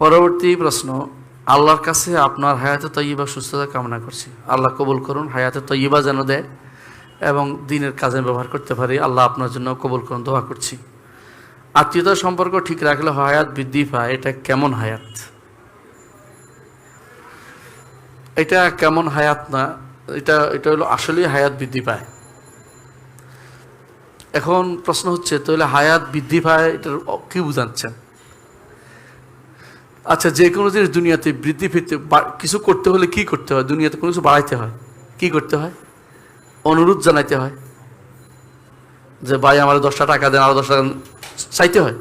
পরবর্তী প্রশ্ন, আল্লাহর কাছে আপনার হায়াতে তৈবা সুস্থতা কামনা করছি। আল্লাহ কবুল করুন, হায়াতে তৈবা যেন দেয় এবং দিনের কাজে ব্যবহার করতে পারি। আল্লাহ আপনার জন্য কবুল করুন, দোয়া করছি। আত্মীয়তার সম্পর্ক ঠিক রাখলে হায়াত বৃদ্ধি পায়। এটা কেমন হায়াত? এটা কেমন হায়াত না, এটা এটা হলো আসলেই হায়াত বৃদ্ধি পায়। এখন প্রশ্ন হচ্ছে, তাহলে হায়াত বৃদ্ধি পায়, এটার কি বুঝাচ্ছেন? আচ্ছা যে কোনো জিনিস দুনিয়াতে বৃদ্ধি ফিরতে কিছু করতে হলে কি করতে হয়? দুনিয়াতে কোনো কিছু বাড়াইতে হয়। কি করতে হয়? অনুরোধ জানাইতে হয়। যে, ভাই, আমার দশটা টাকা দেন, আরও দশ টাকা চাইতে হয়।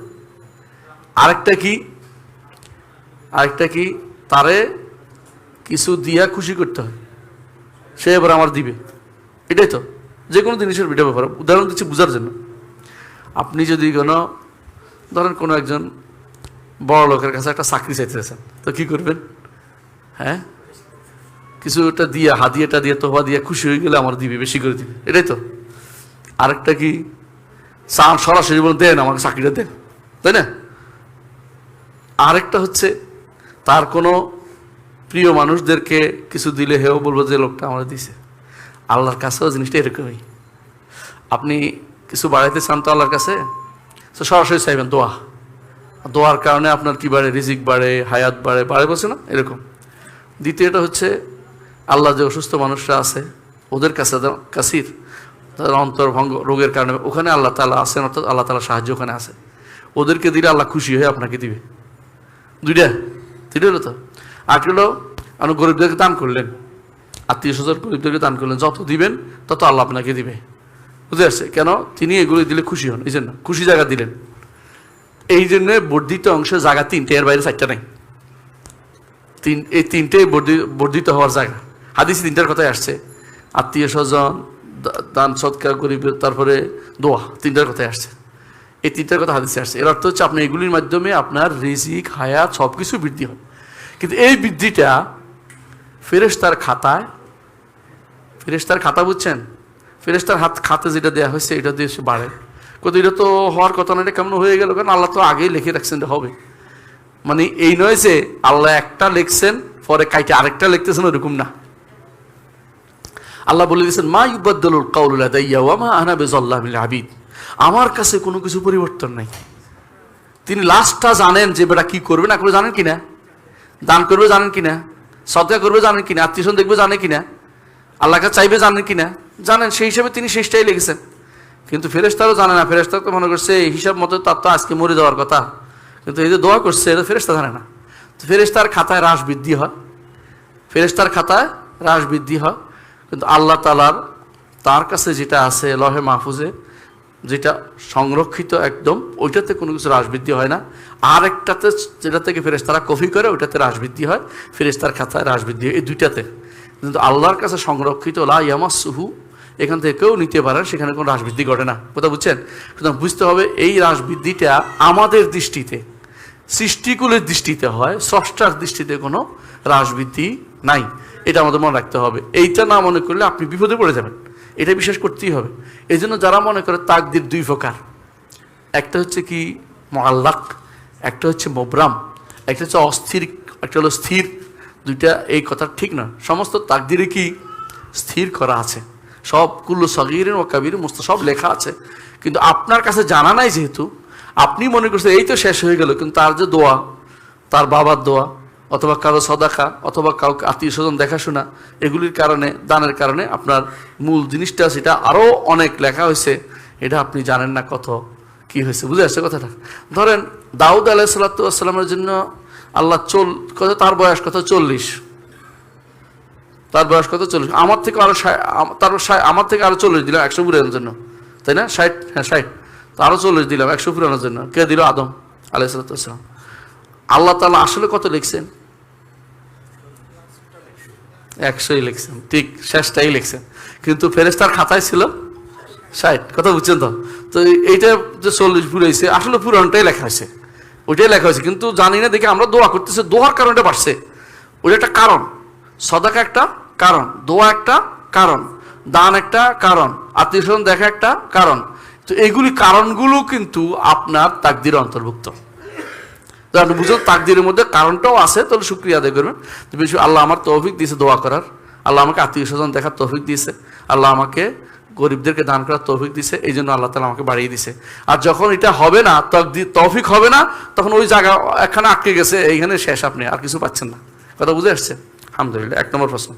আরেকটা কি? আরেকটা কি? তারে কিছু দিয়া খুশি করতে হয়। সে এবার আমার দিবে। এটাই তো। যে কোনো জিনিসের ভিডিও ব্যাপার। উদাহরণ দিচ্ছি বোঝার জন্য। আপনি যদি কোনো ধরেন কোনো একজন বড় লোকের কাছে একটা চাকরি চাইতেছেন। তো কি করবেন? হ্যাঁ? কিছু একটা দিয়ে, হাদিয়াটা দিয়ে তোহা দিয়ে খুশি হয়ে গেলে আমার দিবে, বেশি করে দিবে। এটাই তো। আরেকটা কি? চান সরাসরি বলে, দেন আমাকে চাকরিটা দেন। তাই না? আরেকটা হচ্ছে, তার কোনো প্রিয় মানুষদেরকে কিছু দিলে হেও বলব যে, লোকটা আমার দিছে। আল্লাহর কাছেও জিনিসটা এরকমই। আপনি কিছু বাড়াইতে চান তো আল্লাহর কাছে? সরাসরি চাইবেন, দোয়া। দোয়ার কারণে আপনার কি বাড়ে? রিজিক বাড়ে, হায়াত বাড়ে বাড়ে বলছে না? এরকম। দ্বিতীয়টা হচ্ছে, আল্লাহ যে অসুস্থ মানুষরা আছে, ওদের কাছে কাসির, তাদের অন্তর্ভঙ্গ রোগের কারণে ওখানে আল্লাহ তালা আছেন, অর্থাৎ আল্লাহ তালা সাহায্য ওখানে আছে। ওদেরকে দিলে আল্লাহ খুশি হয়ে আপনাকে দিবে। দুইটা? দুইটা হলো তো? আর হলো আপনি গরিবদেরকে দান করলেন। আত্মীয় স্বজন গরিবদেরকে দান করলেন। যত দিবেন, তত আল্লাহ আপনাকে দিবে। বুঝতে পারছে? কেন? তিনি এগুলি দিলে খুশি হন। এই জন্য খুশি জায়গা দিলেন। এই জন্য বর্ধিত অংশে জায়গা তিনটে, এর বাইরে চারটা নাই। তিন, এই তিনটে বর্ধি- বর্ধিত হওয়ার জায়গা। হাদিস তিনটার কথাই আসছে। আত্মীয় স্বজন দান, সৎকার, গরিব, তারপরে দোয়া, তিনটার কথাই আসছে। এই তিনটার কথা হাদিসে আসছে। এর অর্থ হচ্ছে আপনি এগুলির মাধ্যমে আপনার রিজিক, হায়াত সব কিছু বৃদ্ধি হয়। কিন্তু এই বৃদ্ধিটা ফেরেশতার খাতায়, ফেরেশতার খাতা বুঝছেন? ফেরেশতার হাত, খাতে যেটা দেওয়া হয়েছে, এটা দিয়ে সে বাড়ে। কত এটা তো হওয়ার কথা না, এটা কেমন হয়ে গেল? কারণ আল্লাহ তো আগেই লিখে রাখছেন যে হবে। মানে এই নয় যে আল্লাহ একটা লিখছেন, পরে কাইটে আরেকটা লিখতেছেন ওরকম না। আল্লাহ বলে দিয়েছেন, মা ইউবাদ্দুল কাউলুল্লাহ দাইয়া ওয়া মা আনা বেজল্লাহ আবিদ। আমার কাছে কোনো কিছু পরিবর্তন নাই। তিনি লাস্টটা জানেন যে বেটা কি করবে, না করবে জানেন কিনা? দান করবে জানেন কিনা? সদকা করবে জানেন কিনা? আত্মীয় দেখবে জানে কিনা? আল্লাহকে চাইবে জানেন কি না জানেন, সেই হিসাবে তিনি শেষটাই লিখেছেন। কিন্তু ফেরেস্তারও জানে না ফেরেস্তা তো মনে করছে, এই হিসাব মতো তার তো আজকে মরে যাওয়ার কথা। কিন্তু এই যে দোয়া করছে, এটা ফেরেস্তা জানে না। তো ফেরেস্তার খাতায় হ্রাস বৃদ্ধি হয়। ফেরেস্তার খাতায় হ্রাস বৃদ্ধি হয়। কিন্তু আল্লাহ তালার তার কাছে যেটা আছে, লহে মাহফুজে, যেটা সংরক্ষিত একদম, ওইটাতে কোনো কিছু হ্রাস বৃদ্ধি হয় না। আর একটাতে যেটা থেকে ফেরেস্তারা কফি করে, ওইটাতে হ্রাস বৃদ্ধি হয়। ফেরেস্তার খাতায় হ্রাস বৃদ্ধি হয় এই দুইটাতে। কিন্তু আল্লাহর কাছে সংরক্ষিত, লা ইয়ামাস সুহু এখান থেকে কেউ নিতে পারেন সেখানে কোনো হ্রাস বৃদ্ধি ঘটে না। কথা বুঝছেন? সুতরাং বুঝতে হবে, এই হ্রাস বৃদ্ধিটা আমাদের দৃষ্টিতে, সৃষ্টিকুলের দৃষ্টিতে হয়, স্রষ্টার দৃষ্টিতে কোনো হ্রাস বৃদ্ধি নাই। এটা আমাদের মনে রাখতে হবে। এইটা না মনে করলে আপনি বিপদে পড়ে যাবেন। এটা বিশ্বাস করতেই হবে। এই জন্য যারা মনে করে তাকদির দুই প্রকার। একটা হচ্ছে কি মোয়াল্লাক একটা হচ্ছে মোবরাম, একটা হচ্ছে অস্থির, একটা হলো স্থির। দুইটা এই কথা ঠিক না। সমস্ত তাকদিরে কি স্থির করা আছে। সব কুল্লু সগির ও কাবির মস্ত সব লেখা আছে। কিন্তু আপনার কাছে জানা নাই যেহেতু, আপনি মনে করছেন, এই তো শেষ হয়ে গেল। কিন্তু তার যে দোয়া, তার বাবার দোয়া, অথবা কারও সদাকা, অথবা কাউকে আত্মীয় স্বজন দেখাশোনা, এগুলির কারণে, দানের কারণে আপনার মূল জিনিসটা, সেটা আরও অনেক লেখা হয়েছে। এটা আপনি জানেন না কত কি হয়েছে। বুঝে আসছে কথাটা? ধরেন, দাউদ আলাহ সাল্লা সাল্লামের জন্য আল্লাহ চল, কত? তার বয়স কত? চল্লিশ। তার বয়স কত? চল্লিশ। আমার থেকে আরও তার আমার থেকে আরও চল্লিশ দিলাম একশো পুরানোর জন্য। তাই না? ষাট হ্যাঁ ষাট। তো আরও চল্লিশ দিলাম একশো পুরানোর জন্য। কে দিল? আদম আলাহ সাল্লাম আল্লাহ তালা আসলে কত লিখছেন? একশোই লিখছেন। ঠিক, শেষটাই লিখছেন। কিন্তু ফেরেস্তার খাতায় ছিল ষাট। কথা বুঝছেন তো? তো এইটা যে চল্লিশ পুরাইছে আসলে পুরানটাই লেখা হয়েছে। ওইটাই লেখা হয়েছে। কিন্তু জানি না, দেখে আমরা দোয়া করতেছি। দোয়ার কারণটা বাড়ছে। ওইটা একটা কারণ। সদাকা একটা কারণ, দোয়া একটা কারণ, দান একটা কারণ আত্মীয় স্বজন দেখা একটা কারণ। তো এইগুলি কারণগুলো কিন্তু আপনার তাকদির অন্তর্ভুক্ত। আপনি তাকদিরের মধ্যে কারণটাও আছে, তাহলে শুক্রিয়া আদায় করবেন। বেশি আল্লাহ আমার তৌফিক দিয়েছে দোয়া করার। আল্লাহ আমাকে আত্মীয় স্বজন দেখার তৌফিক দিয়েছে। আল্লাহ আমাকে গরিবদেরকে দান করার তৌফিক দিছে এই জন্য আল্লাহ তালা আমাকে বাড়িয়ে দিছে আর যখন এটা হবে না তকদি- তৌফিক হবে না, তখন ওই জায়গা একখানে আটকে গেছে, এইখানে শেষ আপনি, আর কিছু পাচ্ছেন না। কথা বুঝে আসছে? আলহামদুলিল্লাহ এক নম্বর প্রশ্ন।